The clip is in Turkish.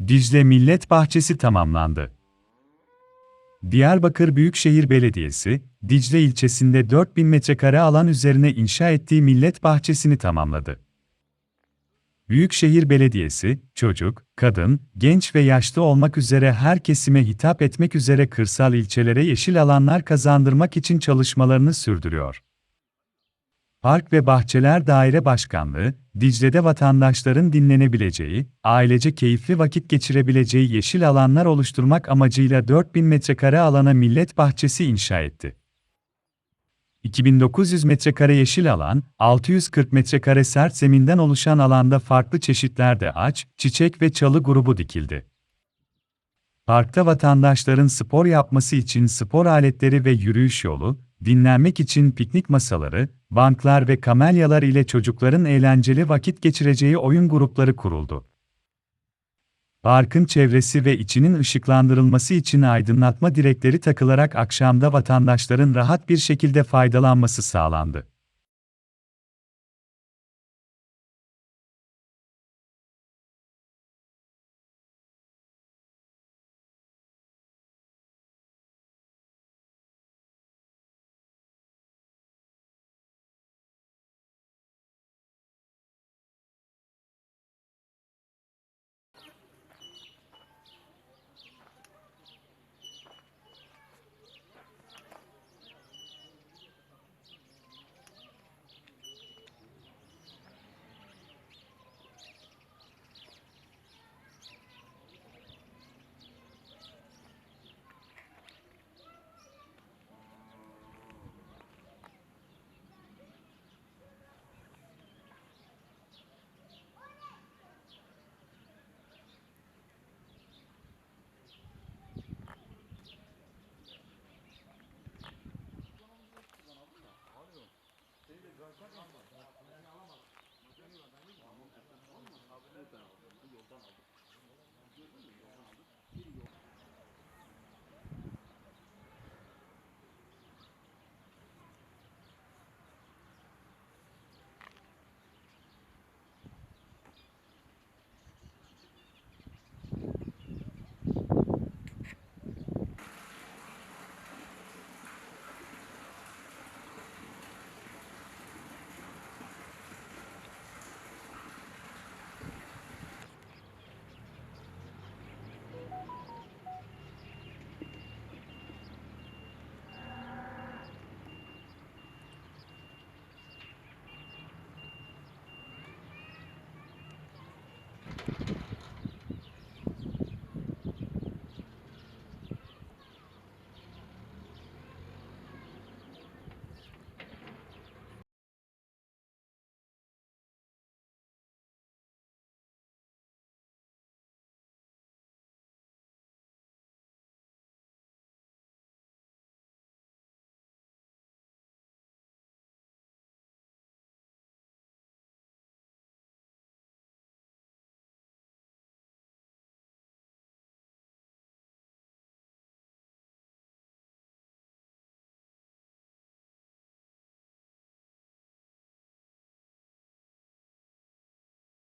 Dicle Millet Bahçesi tamamlandı. Diyarbakır Büyükşehir Belediyesi, Dicle ilçesinde 4000 metrekare alan üzerine inşa ettiği millet bahçesini tamamladı. Büyükşehir Belediyesi, çocuk, kadın, genç ve yaşlı olmak üzere her kesime hitap etmek üzere kırsal ilçelere yeşil alanlar kazandırmak için çalışmalarını sürdürüyor. Park ve Bahçeler Daire Başkanlığı, Dicle'de vatandaşların dinlenebileceği, ailece keyifli vakit geçirebileceği yeşil alanlar oluşturmak amacıyla 4000 metrekare alana millet bahçesi inşa etti. 2900 metrekare yeşil alan, 640 metrekare sert zeminden oluşan alanda farklı çeşitlerde ağaç, çiçek ve çalı grubu dikildi. Parkta vatandaşların spor yapması için spor aletleri ve yürüyüş yolu, dinlenmek için piknik masaları, banklar ve kamelyalar ile çocukların eğlenceli vakit geçireceği oyun grupları kuruldu. Parkın çevresi ve içinin ışıklandırılması için aydınlatma direkleri takılarak akşamda vatandaşların rahat bir şekilde faydalanması sağlandı.